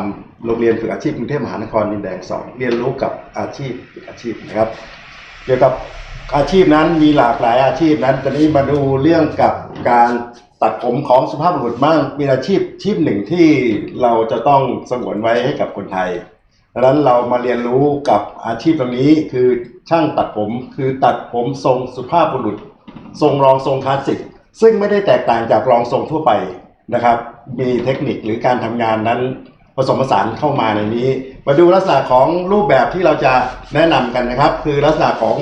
กิจวิจิตรสินธรรมโรงเรียนฝึกอาชีพกรุงเทพมหานครดินแดงสองเรียนรู้กับอาชีพฝึกอาชีพนะครับ เกี่ยวกับอาชีพนั้นมีหลากหลายอาชีพนั้นตอนนี้มาดูเรื่องกับการตัดผมของสุภาพบุรุษบ้างมีอาชีพชีพหนึ่งที่เราจะต้องสงวนไว้ให้กับคนไทยดังนั้นเรามาเรียนรู้กับอาชีพตรงนี้คือช่างตัดผมคือตัดผมทรงสุภาพบุรุษ ทรงรองทรงคลาสสิกซึ่งไม่ได้แตกต่างจากรองทรงทั่วไปนะครับ มีเทคนิคหรือการทำงานนั้น ผสมผสานเข้ามาในนี้ มาดูลักษณะของรูปแบบที่เราจะแนะนำกันนะครับ คือลักษณะของ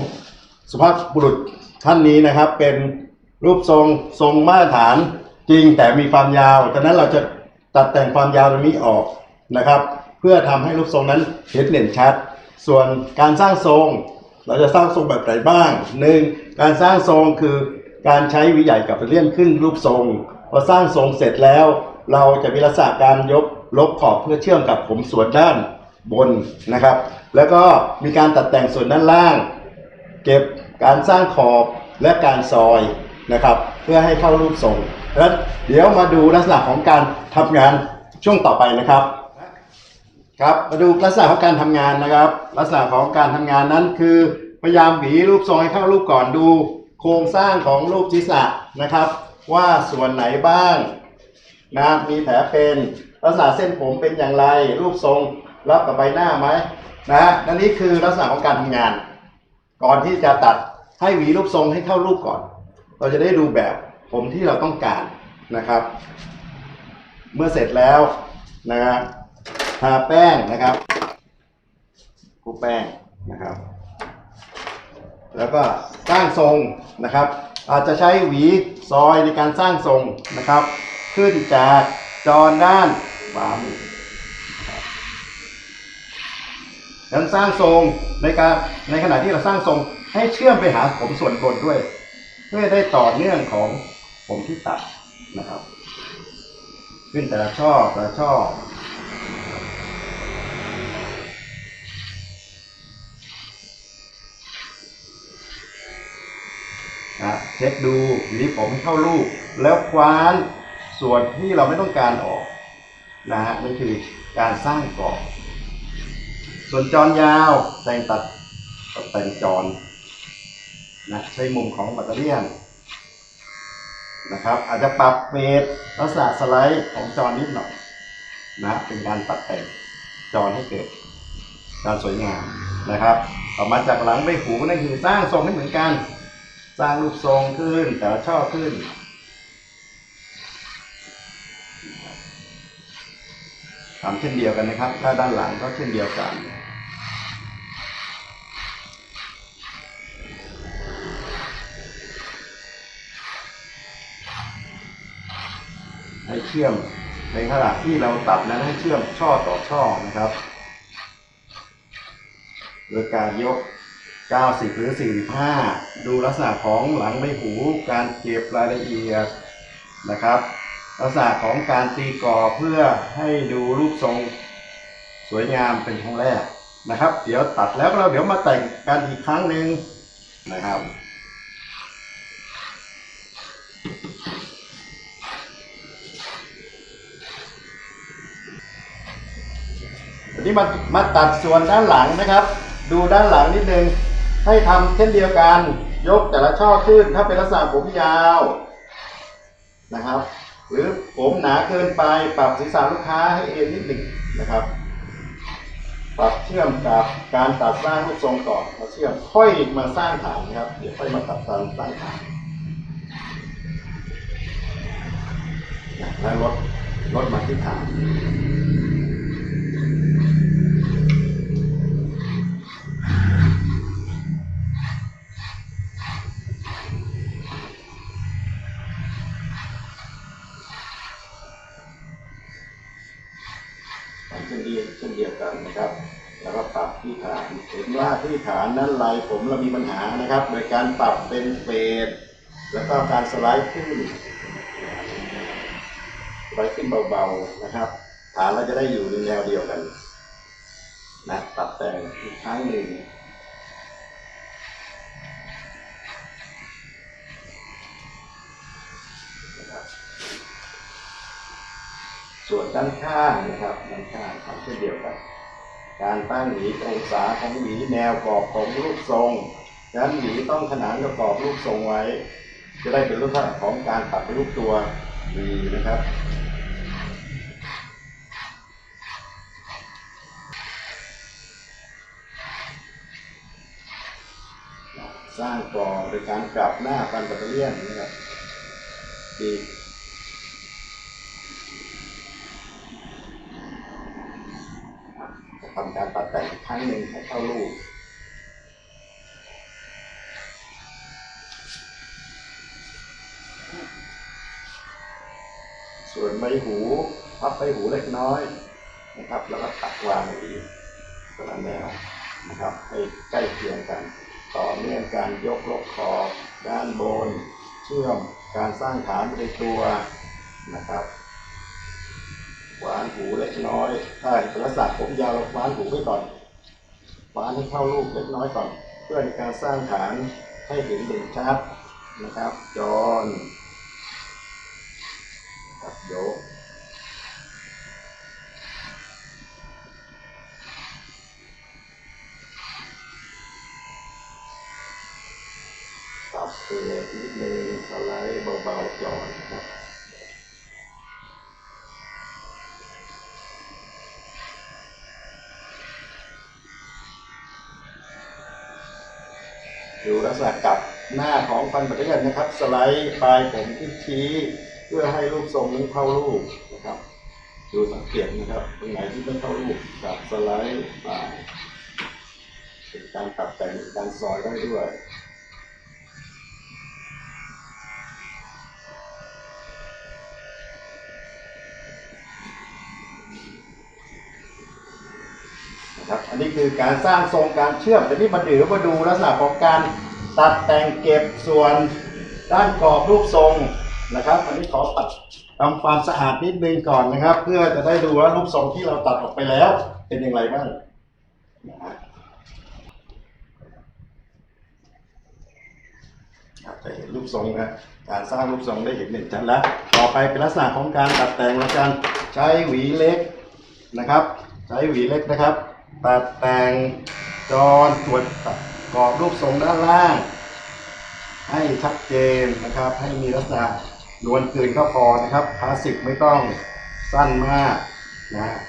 สุภาพบุรุษท่านนี้นะครับ เป็นรูปทรงทรงมาตรฐานจริงแต่มีความยาวดังนั้นเราจะตัดแต่งความยาวตรงนี้ออกนะครับ เพื่อทำให้รูปทรงนั้นเห็นเด่นชัด ส่วนการสร้างทรงเราจะสร้างทรงแบบไหนบ้างหนึ่งการสร้างทรงคือการใช้วิใหญ่กับเลี่ยนขึ้นรูปทรงพอสร้างทรงเสร็จแล้ว เราจะมีลักษณะการยก ลบขอบเพื่อเชื่อมกับผมส่วนด้านบนนะครับ แล้วก็มีการตัดแต่งส่วนด้านล่าง เก็บการสร้างขอบและการซอยนะครับ เพื่อให้เข้ารูปทรงแล้วเดี๋ยวมาดูลักษณะของการทำงานช่วงต่อไปนะครับครับมาดูลักษณะของการทำงานนะครับ ลักษณะของการทำงานนั้นคือ พยายามหวีรูปทรงให้เข้ารูปก่อนดู โครงสร้างของรูปศีรษะนะครับ ว่าส่วนไหนบ้างนะมีแผลเป็น ลักษณะเส้นผมเป็นอย่างไร รูปทรงรับกับใบหน้าไหมนะนั่นนี่คือลักษณะของการทำงาน ก่อนที่จะตัดให้หวีรูปทรงให้เข้ารูปก่อน เราจะได้ดูแบบผมที่เราต้องการนะครับ เมื่อเสร็จแล้วนะครับทาแป้งนะครับคลุกแป้งนะครับ แล้วก็สร้างทรงนะครับ อาจจะใช้หวีซอยในการสร้างทรงนะครับ ขึ้นจาก จอด้านขวามือนะครับแล้วสร้างทรงในการในขณะที่เราสร้างทรงให้เชื่อมไปหาผมส่วนบนด้วย เพื่อได้ต่อเนื่องของผมที่ตัดนะครับ ขึ้นแต่ละช่อแต่ละช่อนะเช็คดูหวีผมเข้ารูปแล้วคว้าน ส่วนที่เราไม่ต้องการออกนะฮะนั่นคือการสร้างกรอบส่วนจรยาวแต่งตัดตัดแต่งจรนะใช้มุมของแบตเตอรี่นะครับ อาจจะปรับเฟสลักษณะสไลด์ของจรนิดหน่อยนะเป็นการตัดแต่งจรให้เกิดการสวยงามนะครับต่อมาจากหลังใบหูนั่นคือสร้างทรงให้เหมือนกัน สร้างรูปทรงขึ้นแต่ละช่อขึ้น ทำเช่นเดียวกันนะครับ ถ้าด้านหลังก็เช่นเดียวกัน ให้เชื่อมในขณะที่เราตัดนั้นให้เชื่อมช่อต่อช่อนะครับ โดยการยก 90 หรือ 45 ดูลักษณะของหลังไม่หู การเก็บรายละเอียดนะครับ ลักษณะของการตีกรอเพื่อให้ดูรูปทรงสวยงามเป็นครั้งแรกนะครับ เดี๋ยวตัดแล้วเราเดี๋ยวมาแต่งกันอีกครั้งหนึ่งนะครับทีนี้มามาตัดส่วนด้านหลังนะครับ ดูด้านหลังนิดนึงให้ทำเช่นเดียวกัน ยกแต่ละช่อขึ้นถ้าเป็นลักษณะผมยาวนะครับ หรือผมหนาเกินไปปรับศีรษะลูกค้าให้เอ็นนิดหนึ่งนะครับ ปรับเชื่อมกับการตัดสร้างรูปทรงก่อนมาเชื่อมค่อยมาสร้างฐานนะครับ เดี๋ยวค่อยมาตัดตามสร้างฐานนะแล้วลดลดมาที่ฐาน ที่ฐานเห็นว่าที่ฐานนั้นลายผมเรามีปัญหานะครับ โดยการปรับเป็นเฟดแล้วก็การสไลด์ขึ้นสไลด์ขึ้นเบาๆนะครับ ฐานเราจะได้อยู่ในแนวเดียวกันนะปรับแต่งอีกครั้งหนึ่งส่วนด้านข้างนะครับด้านข้างทำเช่นเดียวกัน การตั้งหวีองศาของหวีแนวกรอบของรูปทรงดังนั้นหวีต้องขนานกับกรอบรูปทรงไว้ จะได้เป็นรูปลักษณะของการตัดรูปตัวหวีนะครับสร้างกรอบโดยการกลับหน้าฟันแบตเตอเลี่ยนนะครับอีกจะ ทำการตัดแต่งครั้งหนึ่งให้เข้ารูปส่วนใบหูพับใบหูเล็กน้อยนะครับ แล้วก็ตัดวางอีกคนละแนวนะครับ ให้ใกล้เคียงกัน ต่อเนื่องการยกลกคอด้านบน เชื่อมการสร้างฐานในตัวนะครับ หวานหูเล็กน้อยถ้าเป็นลักษณะผมยาวหวานหูไว้ก่อนหวานให้เข้ารูปเล็กน้อยก่อน เพื่อในการสร้างฐานให้เห็นเด่นชัดนะครับจอนกับโยกปรับเปลี่ยนนิดนึงสไลด์เบาๆก่อนนะครับ ดูลักษณะกลับหน้าของฟันปัจจัยนะครับ สไลด์ปลายผมที่ชี้เพื่อให้รูปทรงนั้นเข้ารูปนะครับ ดูสังเกตนะครับตรงไหนที่ไม่เข้ารูปกับสไลด์ปลายเป็นการตัดแต่งการซอยได้ด้วย คือการสร้างทรงการเชื่อมแต่นี่มาดูมาดูลักษณะของการตัดแต่งเก็บส่วนด้านกรอบรูปทรงนะครับอันนี้ขอตัดทำความสะอาดนิดนึงก่อนนะครับ เพื่อจะได้ดูว่ารูปทรงที่เราตัดออกไปแล้ว เป็นอย่างไรบ้างจะเห็นรูปทรงนะการสร้างรูปทรงได้เห็นเด่นชัดแล้ว ต่อไปเป็นลักษณะของการตัดแต่งและการใช้หวีเล็กนะครับ ใช้หวีเล็กนะครับ ตัดแต่งจอนส่วนกรอบรูปทรงด้านล่าง ให้ชัดเจนนะครับ ให้มีลักษณะนวลคืนก็พอนะครับคลาสสิกไม่ต้องสั้นมากนะ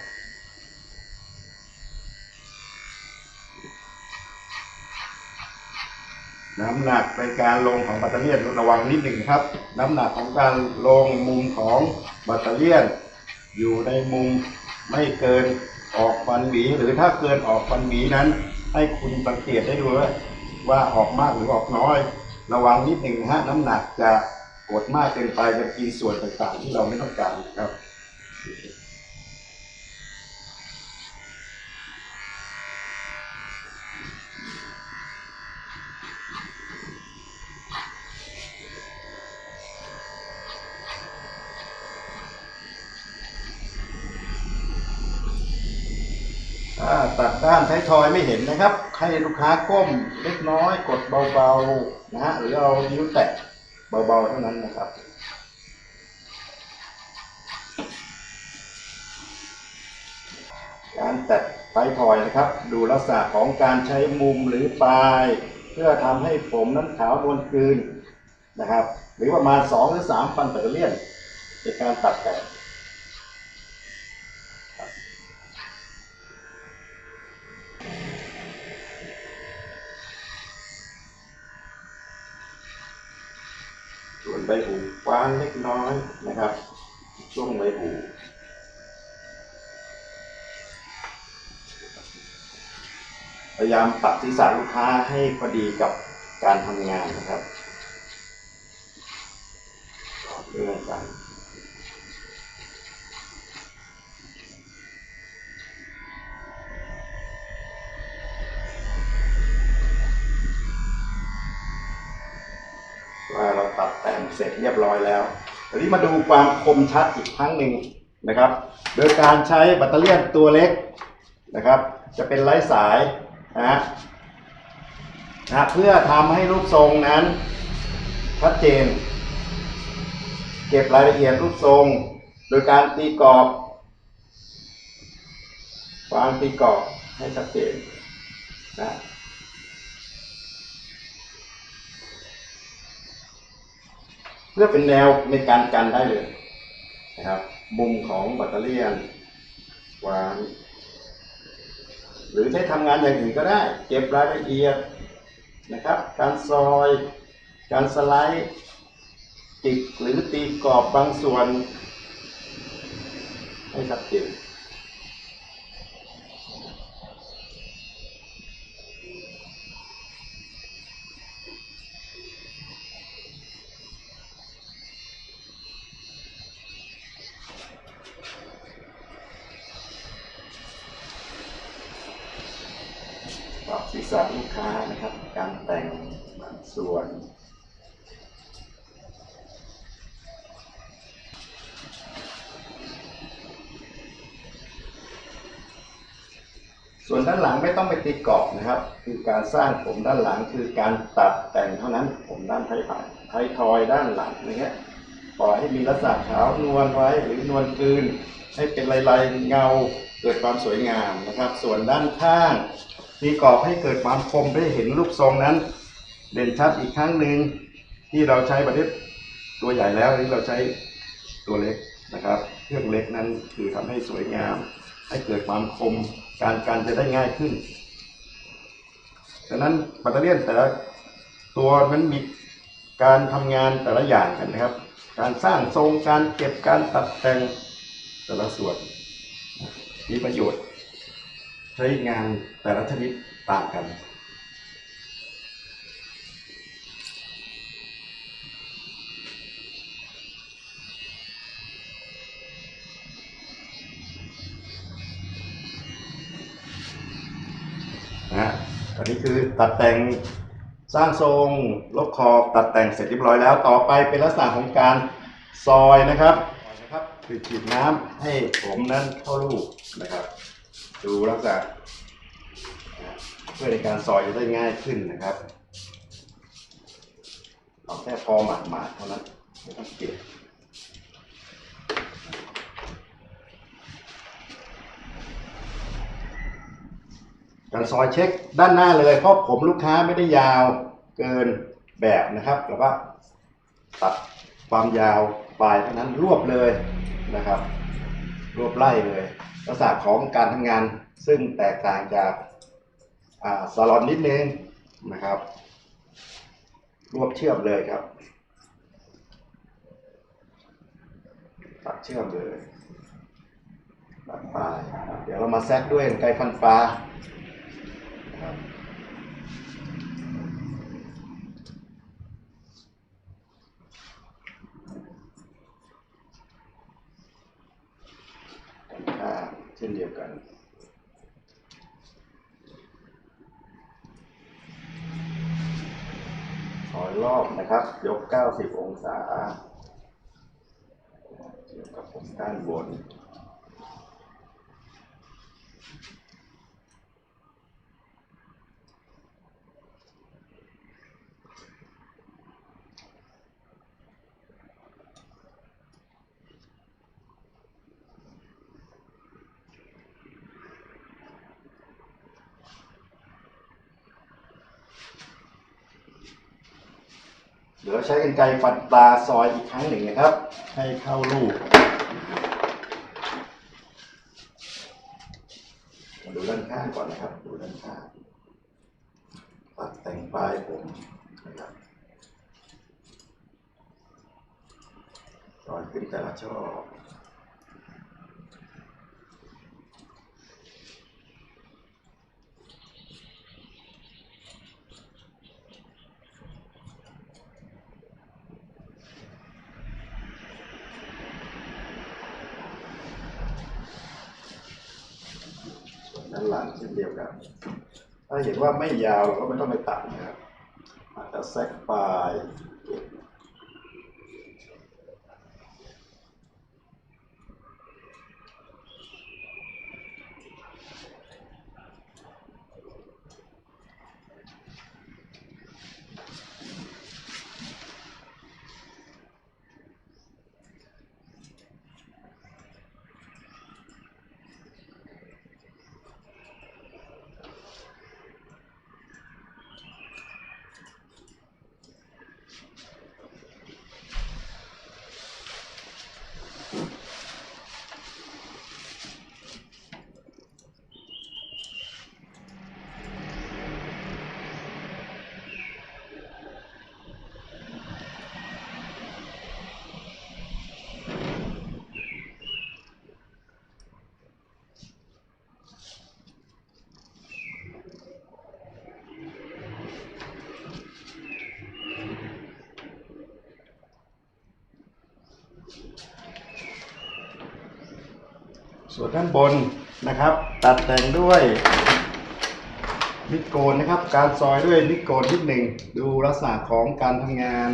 น้ำหนักในการลงของแบตเตอรี่ยนระวังนิดหนึ่งครับ น้ำหนักของการลงมุมของแบตเตอรี่ยนอยู่ในมุมไม่เกิน ออกฟันหวีหรือถ้าเกินออกฟันหวีนั้น ให้คุณสังเกตได้ดูว่าว่าออกมากหรือออกน้อย ระวังนิดหนึ่งนะฮะน้ำหนักจะกดมากเกินไปจะกินส่วนต่างๆ ที่เราไม่ต้องการนะครับ ท้ายทอยไม่เห็นนะครับ ให้ลูกค้าก้มเล็กน้อยกดเบาๆนะฮะหรือเอานิ้วแตะเบาๆเท่านั้นนะครับการแตะท้ายทอยนะครับ ดูลักษณะของการใช้มุมหรือปลาย เพื่อทำให้ผมนั้นขาวนวลคืนนะครับ หรือประมาณ2หรือ3ฟันตเตอเลียนในการตัดแต่ง ส่วนใบหูกว้างเล็กน้อยนะครับ ช่วงใบหูพยายามปรับศีรษะลูกค้าให้พอดีกับการทำงานนะครับเรื่องการ ทีนี้มาดูความคมชัดอีกครั้งหนึ่งนะครับ โดยการใช้แบตเตอรี่ยนตัวเล็กนะครับ จะเป็นไร้สายนะฮะนะเพื่อทำให้รูปทรงนั้นชัดเจน เก็บรายละเอียดรูปทรง โดยการตีกรอบวางตีกรอบให้ชัดเจนนะ เพื่อเป็นแนวในการกันได้เลยนะครับ มุมของแบตเตอรี่นวางหรือใช้ทำงานอย่างอื่นก็ได้ เก็บรายละเอียดนะครับ การซอย การสไลด์จิกหรือตีกรอบบางส่วนให้ชัดเจน ส่วนด้านหลังไม่ต้องไปตีกรอบนะครับ คือการสร้างผมด้านหลังคือการตัดแต่งเท่านั้นผมด้านไทยผ่านไทยทอยด้านหลังอย่างเงี้ยปล่อยให้มีลักษณะขาวนวลไว้หรือนวลคืน ให้เป็นลายๆเงาเกิดความสวยงามนะครับ ส่วนด้านข้างตีกรอบให้เกิดความคมได้เห็นรูปทรงนั้น เด่นชัดอีกครั้งหนึ่งที่เราใช้ประเทตัวใหญ่แล้วนี่เราใช้ตัวเล็กนะครับ เครื่องเล็กนั้นคือทำให้สวยงาม ให้เกิดความคม การการจะได้ง่ายขึ้นดังนั้นแบตเตอรี่แต่ละตัวนั้นมีการทำงานแต่ละอย่างกันนะครับ การสร้างทรงการเก็บการตัดแต่งแต่ละส่วน มีประโยชน์ ใช้งานแต่ละชนิดต่างกัน ตัดแต่งสร้างทรงลบขอบตัดแต่งเสร็จเรียบร้อยแล้ว ต่อไปเป็นลักษณะของการซอยนะครับนะครับคือฉีดน้ำให้ผมนั้นเข้ารูปนะครับ ดูลักษณะเพื่อในการซอยจะได้ง่ายขึ้นนะครับเอาแค่พอหมาดๆเท่านั้นไม่ต้องเกลี่ย การซอยเช็คด้านหน้าเลยเพราะผมลูกค้าไม่ได้ยาวเกินแบบนะครับแต่ว่าตัดความยาวปลายเท่านั้นรวบเลยนะครับ รวบไล่เลยลักษณะของการทำงานซึ่งแตกต่างจากอ่าซาลอนนิดนึงนะครับ รวบเชื่อมเลยครับตัดเชื่อมเลยตัดปลาย เดี๋ยวเรามาแซกด้วยไกฟันปลา ครับด้านข้างเช่นเดียวกันถอยรอบนะครับ ยก 90 องศาเกี่ยวกับผมด้านบน เดี๋ยวใช้กันไกรฟันปลาซอยอีกครั้งหนึ่งนะครับ ให้เข้ารูปมาดูด้านข้างก่อนนะครับ ดูด้านข้างตัดแต่งปลายผมนะครับซอยขึ้นแต่ละช่อ ส่วน ด้านหลังเช่นเดียวกัน ถ้าเห็นว่าไม่ยาวเราก็ไม่ต้องไปตัดนะครับอาจจะแซกปลายเก็บ ส่วนด้านบนนะครับ ตัดแต่งด้วยมิดโกนนะครับ การซอยด้วยมิดโกนนิดหนึ่งดูลักษณะของการทำงาน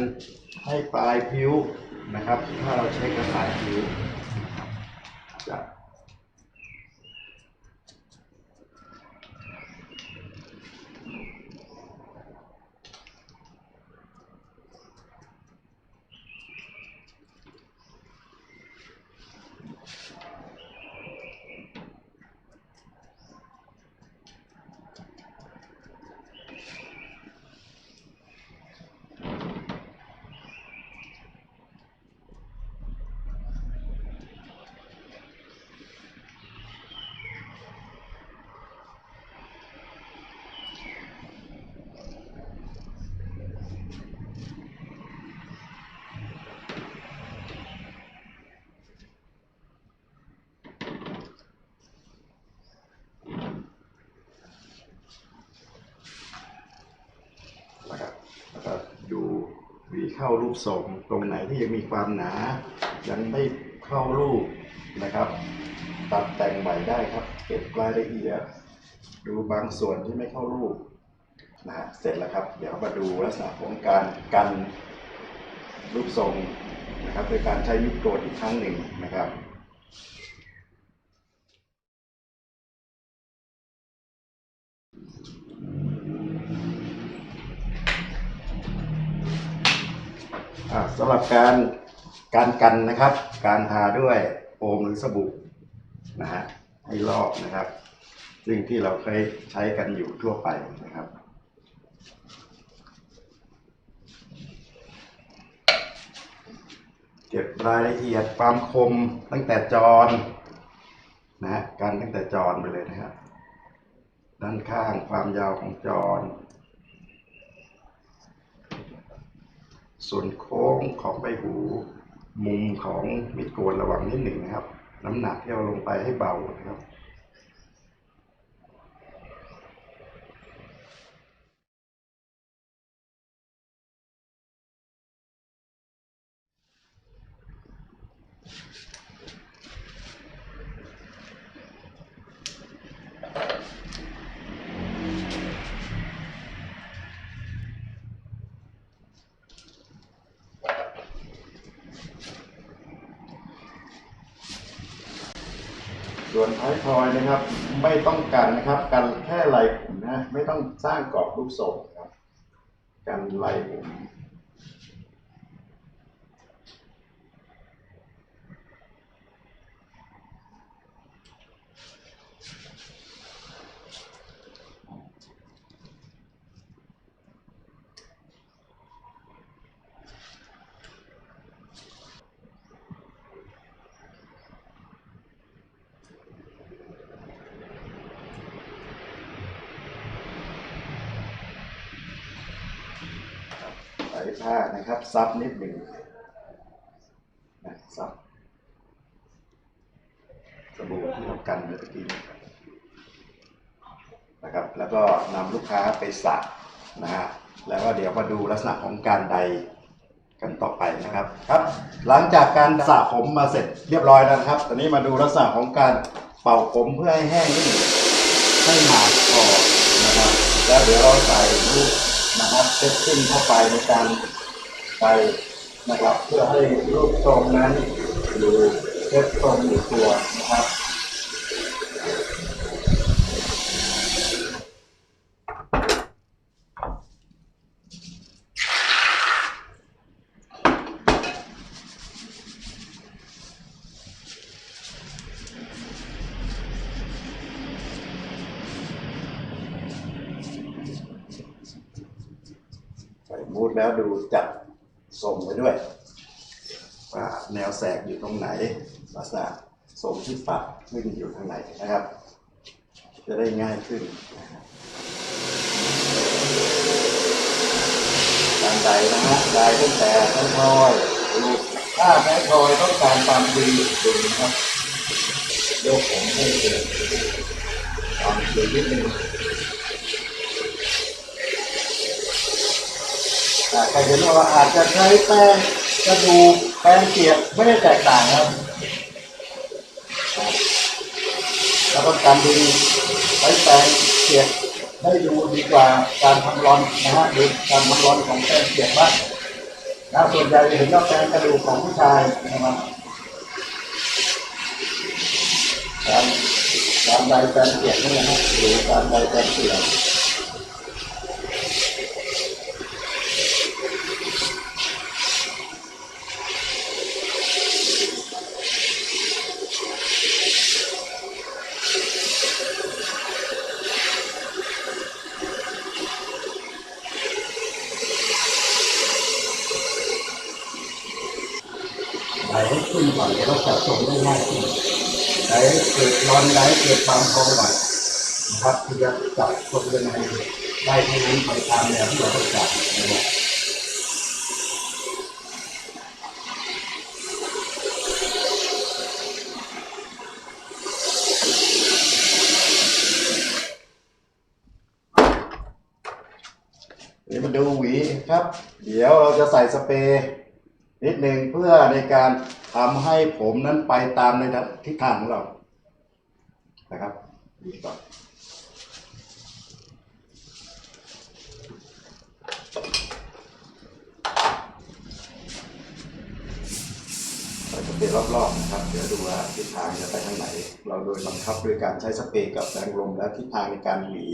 ให้ปลายผิวนะครับ ถ้าเราเช็คกับสายผิวนะครับจะ นะครับแล้วก็ดูหวี เข้ารูปทรงตรงไหนที่ยังมีความหนา ยังไม่เข้ารูปนะครับ ตัดแต่งใหม่ได้ครับ เก็บรายละเอียด ดูบางส่วนที่ไม่เข้ารูปนะฮะเสร็จแล้วครับ เดี๋ยวมาดูลักษณะของการกันรูปทรงนะครับโดยการใช้มิดโกนอีกครั้งหนึ่งนะครับ สำหรับการการกันนะครับ การทาด้วยโฟมหรือสบู่นะฮะให้รอบนะครับ ซึ่งที่เราเคยใช้กันอยู่ทั่วไปนะครับเก็บรายละเอียดความคมตั้งแต่จรนะฮะกันตั้งแต่จรไปเลยนะครับ ด้านข้างความยาวของจร ส่วนโค้งของใบหู มุมของมิดโกนระวังนิดหนึ่งนะครับ น้ำหนักที่เราลงไปให้เบานะครับ ส่วนท้ายทอยนะครับ ไม่ต้องกันนะครับกันแค่ไหลผมนะไม่ต้องสร้างกรอบรูปทรงครับกันไหลผม ใส่ผ้านะครับซับนิดหนึ่งนะซับสบู่ที่เรากันเมื่อกี้นะครับ แล้วก็นำลูกค้าไปสระนะฮะแล้วก็เดี๋ยวมาดูลักษณะของการใดกันต่อไปนะครับครับ หลังจากการสระผมมาเสร็จเรียบร้อยแล้วนะครับ ตอนนี้มาดูลักษณะของการเป่าผมเพื่อให้แห้งนิดหนึ่งให้หนาพอนะครับ แล้วเดี๋ยวเราใส่ลูก นะครับเซตติ้งเข้าไปในการไปนะครับเพื่อให้รูปทรงนั้นอยู่เซตทรงอยู่ตัวนะครับ แล้วดูจัดทรงไว้ด้วยว่าแนวแสกอยู่ตรงไหนลักษณะทรงที่ปักขึ้นอยู่ทางไหนนะครับ จะได้ง่ายขึ้นนะครับการใดนะฮะใดตั้งแต่ท้ายทอยดูถ้าท้ายทอยต้องการความดีดูนะครับยกผมให้เกิดความดีนิดนึง อ่า ใครเห็นว่าอาจจะใช้แป้งกระดูกแป้งเกียบไม่ได้แตกต่างครับต้องการดูใช้แปรงเปียกได้ดูดีกว่าการทำร้อนนะฮะดูการทำร้อนของแปรงเปียกบ้างนะส่วนใหญ่จเห็นว่าแปรงกระดูกของผู้ชายนะครับการการใดแปรงเปียกนี่นะฮะหรือการใดแปรงเปียก ไหลให้ขึ้นก่อนเดี๋ยวเราจับทรงได้ง่ายขึ้นไหลให้เกิดร้อนไหลให้เกิดความพองก่อน นะครัที่จะจับทรงยังไงได้เท่านั้ไปตามแนวที่เราต้องการนะครับเดี๋ยวมาดูหวีครับ เดี๋ยวเราจะใส่สเปรย์นิดหนึ่งเพื่อในการทำให้ผมนั้นไปตามในทิศทางของเรานะครับดีก่อนใส่ส เปรย์รอบๆนะครับ เดี๋ยวดูว่าทิศทางจะไปทางไหน เราโดยบังคับด้วยการใช้สเปรย์กับแรงลมและทิศทางในการหวี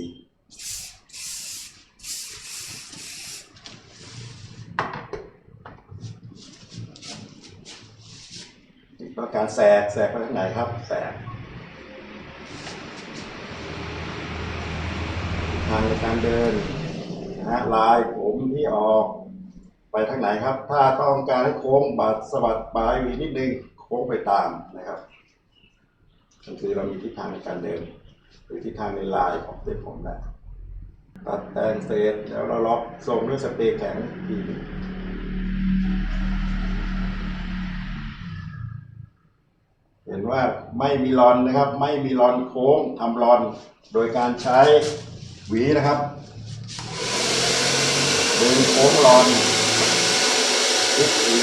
ต้องการแสกแสกไปทางไหนครับ แสกทางในการเดินนะฮะลายผมที่ออก ไปทางไหนครับ ถ้าต้องการให้โค้งบาดสะบัดปลายหวีนิดนึงโค้งไปตามนะครับก็คือเรามีทิศทางในการเดิน หรือทิศทางในลายของเส้นผมนะตัดแต่งเสร็จแล้วเราล็อกทรงด้วยสเปรย์แข็งทีนึงเห็นว่าไม่มีรอนนะครับ ไม่มีรอนโค้งทำรอน โดยการใช้หวีนะครับดึงโค้งรอน ยึดหวี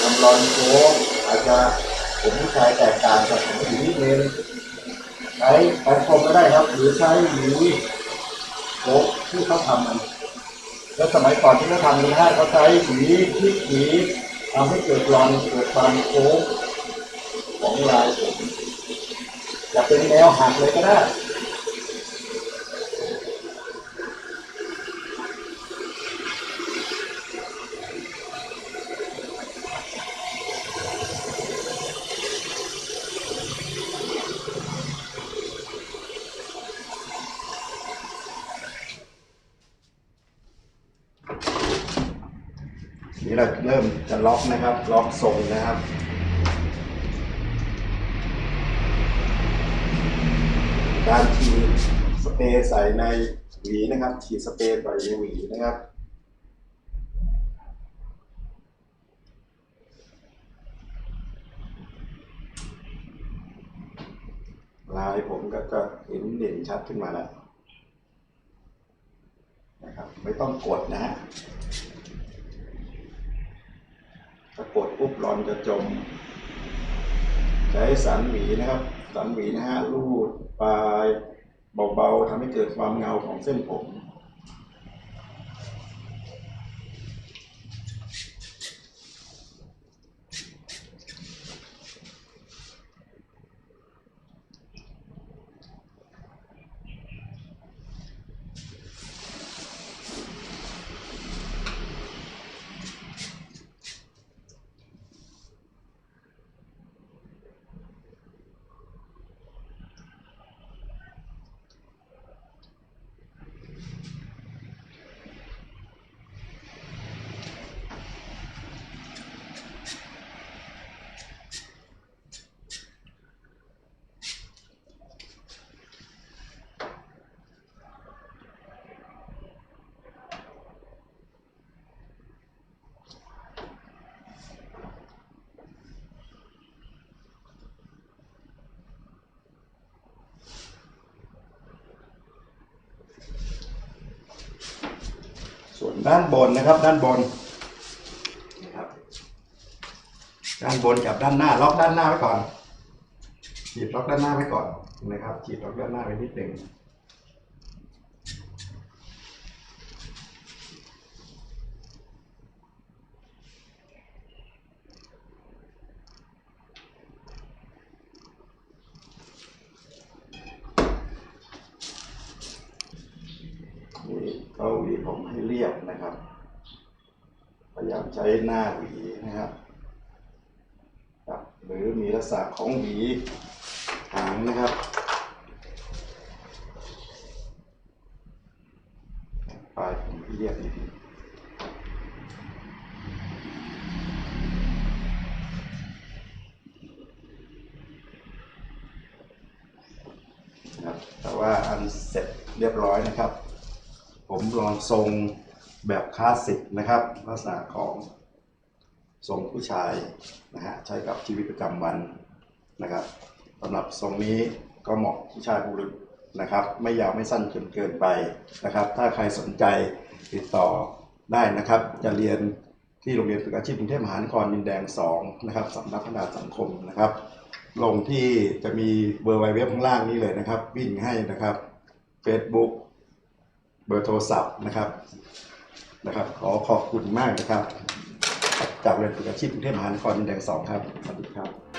ทำรอนโค้งอาจจะผมผู้ชายแตกต่างจากผมผู้หญิงนิดนึงใช้แปรงคมก็ได้ครับ หรือใช้หวีโค้งที่เขาทำมัน แล้วสมัยก่อนที่เขาทำนะฮะเขาใช้หวีพลิกหวีทำให้เกิดรอนเกิดความโค้งของลายผมจะเป็นแนวหักเลยก็ได้ เราเริ่มจะล็อกนะครับ ล็อกทรงนะครับการฉีดสเปรย์ใส่ในหวีนะครับ ฉีดสเปรย์ใส่ในหวีนะครับลายผมก็จะเห็นเด่นชัดขึ้นมาแล้วนะครับ ไม่ต้องกดนะฮะ ถ้ากดปุ๊บรอนจะจม ใช้สันหวีนะครับ สันหวีนะฮะลูดปลายเบาๆทำให้เกิดความเงาของเส้นผม ส่วน ด้านบนนะครับ ด้านบนนะครับด้านบนกับด้านหน้าล็อกด้านหน้าไว้ก่อนฉีดล็อกด้านหน้าไว้ก่อนนะครับฉีดล็อกด้านหน้าไว้นิดหนึ่งนี่เขาหวีผมให้เรียบนะครับ พยายามใช้หน้าหวีนะครับครับหรือมีลักษณะ ของหวีหางนะครับปลายผมเรียบนิดนึงนะครับแต่ว่าอันเสร็จเรียบร้อยนะครับ ผมลองทรงแบบคลาสสิกนะครับลักษณะของทรงผู้ชายนะฮะใช้กับชีวิตประจำวัน นะครับสำหรับทรงนี้ก็เหมาะผู้ชายบุรุษนะครับ ไม่ยาวไม่สั้นจนเกินไปนะครับ ถ้าใครสนใจติดต่อได้นะครับ จะเรียนที่โรงเรียนฝึกอาชีพกรุงเทพมหานครดินแดง2นะครับสำนักพัฒนาสังคมนะครับ ลงที่จะมีเบอร์ไวเว็บข้างล่างนี้เลยนะครับ วิ่งให้นะครับ Facebook เบอร์โทรศัพท์นะครับนะครับ ขอขอบคุณมากนะครับ จากเรียนฝึกอาชีพกรุงเทพมหานครดินแดงสองครับสวัสดีครับ